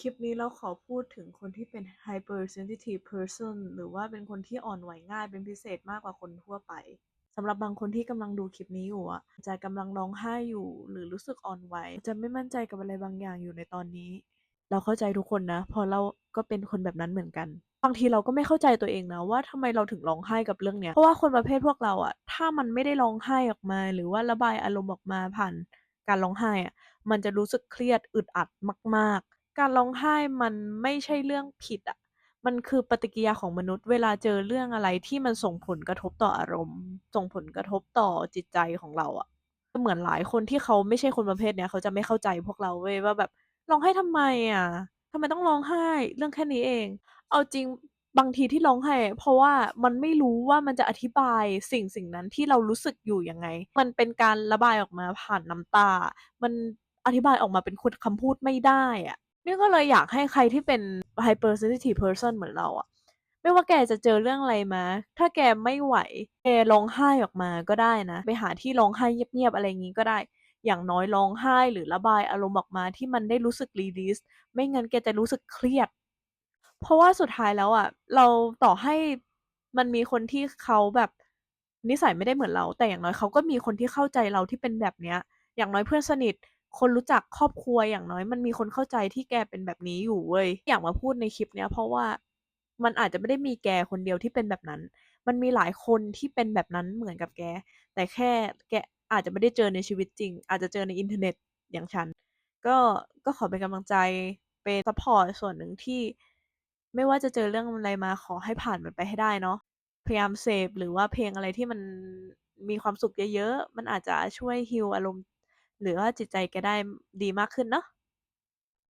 คลิปนี้เราขอพูดถึงคนที่เป็น hypersensitive person หรือว่าเป็นคนที่อ่อนไหวง่ายเป็นพิเศษมากกว่าคนทั่วไปสำหรับบางคนที่กำลังดูคลิปนี้อยู่อะจะกำลังร้องไห้อยู่ หรือรู้สึกอ่อนไหว จะไม่มั่นใจกับอะไรบางอย่างอยู่ในตอนนี้ เราเข้าใจทุกคนนะพราะเราก็เป็นคนแบบนั้นเหมือนกันบางทีเราก็ไม่เข้าใจตัวเองนะว่าทำไมเราถึงร้องไห้กับเรื่องเนี้ยเพราะว่าคนประเภทพวกเราอะถ้ามันไม่ได้ร้องไห้ออกมา หรือว่าระบายอารมณ์ออกมาผ่านการร้องไห้อะมันจะรู้สึกเครียดอึดอัดมาก การร้องไห้มันไม่ใช่เรื่องผิดอะ มันคือปฏิกิริยาของมนุษย์ เวลาเจอเรื่องอะไรที่มันส่งผลกระทบต่ออารมณ์ ส่งผลกระทบต่อจิตใจของเราอะเหมือนหลายคนที่เขาไม่ใช่คนประเภทเนี้ยเขาจะไม่เข้าใจพวกเราเว้ยว่าแบบร้องไห้ทำไมอะทำไมต้องร้องไห้ เรื่องแค่นี้เอง เอาจริงบางทีที่ร้องไห้ เพราะว่ามันไม่รู้ว่ามันจะอธิบายสิ่งสิ่งนั้นที่เรารู้สึกอยู่ยังไง มันเป็นการระบายออกมาผ่านน้ำตา มันอธิบายออกมาเป็นคุณคำพูดไม่ได้อะ นี่ก็เลยอยากให้ใครที่เป็น hypersensitive person เหมือนเราอะไม่ว่าแกจะเจอเรื่องอะไรมา ถ้าแกไม่ไหว แกร้องไห้ออกมาก็ได้นะ ไปหาที่ร้องไห้เงียบๆอะไรงี้ก็ได้ อย่างน้อยร้องไห้หรือระบายอารมณ์ออกมาที่มันได้รู้สึก release ไม่งั้นแกจะรู้สึกเครียด เพราะว่าสุดท้ายแล้วอะเราต่อให้มันมีคนที่เขาแบบนิสัยไม่ได้เหมือนเรา แต่อย่างน้อยเขาก็มีคนที่เข้าใจเราที่เป็นแบบเนี้ย อย่างน้อยเพื่อนสนิท คนรู้จักครอบครัวอย่างน้อย มันมีคนเข้าใจที่แกเป็นแบบนี้อยู่เว้ย อยากมาพูดในคลิปเนี้ยเพราะว่ามันอาจจะไม่ได้มีแกคนเดียวที่เป็นแบบนั้น มันมีหลายคนที่เป็นแบบนั้นเหมือนกับแก แต่แค่แกอาจจะไม่ได้เจอในชีวิตจริง อาจจะเจอในอินเทอร์เน็ตอย่างฉัน ก็ก็ขอเป็นกำลังใจเป็นซัปพอร์ตส่วนหนึ่งที่ ไม่ว่าจะเจอเรื่องอะไรมาขอให้ผ่านมันไปให้ได้เนาะพยายามเสพหรือว่าเพลงอะไรที่มันมีความสุขเยอะๆ มันอาจจะช่วยฮีลอารมณ์ หรือว่าจิตใจแกได้ดีมากขึ้นเนาะ